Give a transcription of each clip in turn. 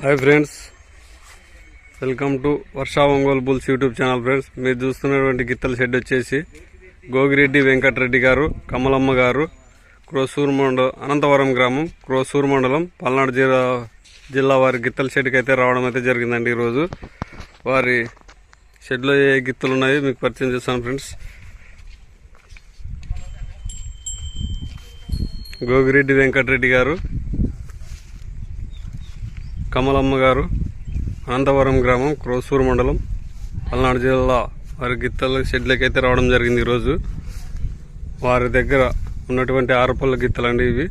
Hi friends welcome to Varsha Ongole bulls YouTube channel friends మీరు చూస్తున్నటువంటి గిత్తల shed వచ్చేసి గోగిరెడ్డి వెంకటరెడ్డి గారు కమలమ్మ గారు క్రోసూరు మండలం అనంతవరం గ్రామం క్రోసూరు మండలం పల్నాడు జిల్లా జిల్లా వారి గిత్తల షెడ్కి అయితే రావడం అయితే జరిగిందండి ఈరోజు. వారి షెడ్లో ఏ గిత్తలు ఉన్నాయో మీకు పరిచయం చేస్తాను ఫ్రెండ్స్ గోగిరెడ్డి వెంకటరెడ్డి గారు కమలమ్మ గారు అనంతవరం గ్రామం క్రోసూరు మండలం పల్నాడు జిల్లా వారి గిత్తల షెడ్లకైతే రావడం జరిగింది ఈరోజు. వారి దగ్గర ఉన్నటువంటి ఆరుపల్ల గిత్తలండి ఇవి.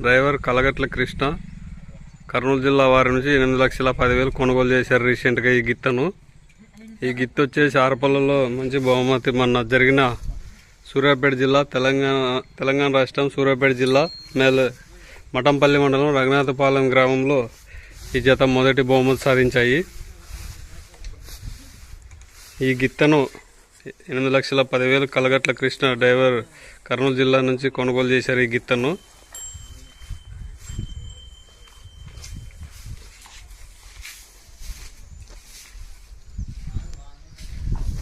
డ్రైవర్ కలగట్ల కృష్ణ కర్నూలు జిల్లా వారి నుంచి ఎనిమిది లక్షల పదివేలు కొనుగోలు చేశారు రీసెంట్గా ఈ గిత్తను. ఈ గిత్త వచ్చేసి ఆరపల్లలో మంచి బహుమతి మొన్న జరిగిన సూర్యాపేట జిల్లా తెలంగాణ తెలంగాణ రాష్ట్రం సూర్యాపేట జిల్లా నెల మఠంపల్లి మండలం రఘునాథపాలెం గ్రామంలో ఈ జత మొదటి బహుమతి సాధించాయి. ఈ గిత్తను ఎనిమిది లక్షల పదివేలు కలగట్ల కృష్ణ డ్రైవర్ కర్నూలు జిల్లా నుంచి కొనుగోలు చేశారు ఈ గిత్తను.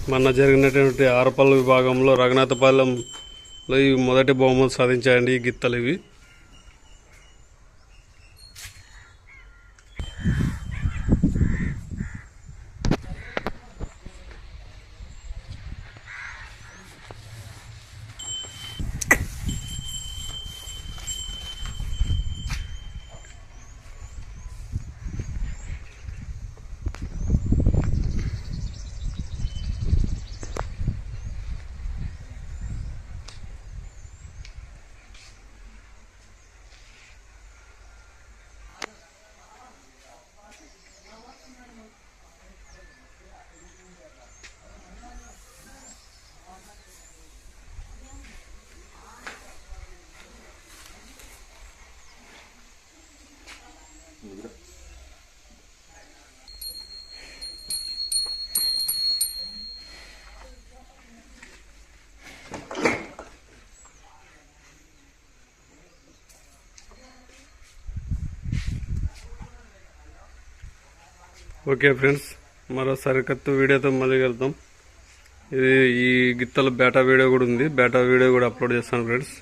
మొన్న జరిగినటువంటి ఆరపల్లి విభాగంలో రఘునాథపాలెంలో ఈ మొదటి బహుమతి సాధించాయండి ఈ గిత్తలు ఇవి. ఓకే ఫ్రెండ్స్ మరో సరికత్తు వీడియోతో మళ్ళీ వెళ్తాం ఇది ఈ గిత్తల బేటా వీడియో కూడా ఉంది. బేటా వీడియో కూడా అప్లోడ్ చేస్తాను ఫ్రెండ్స్.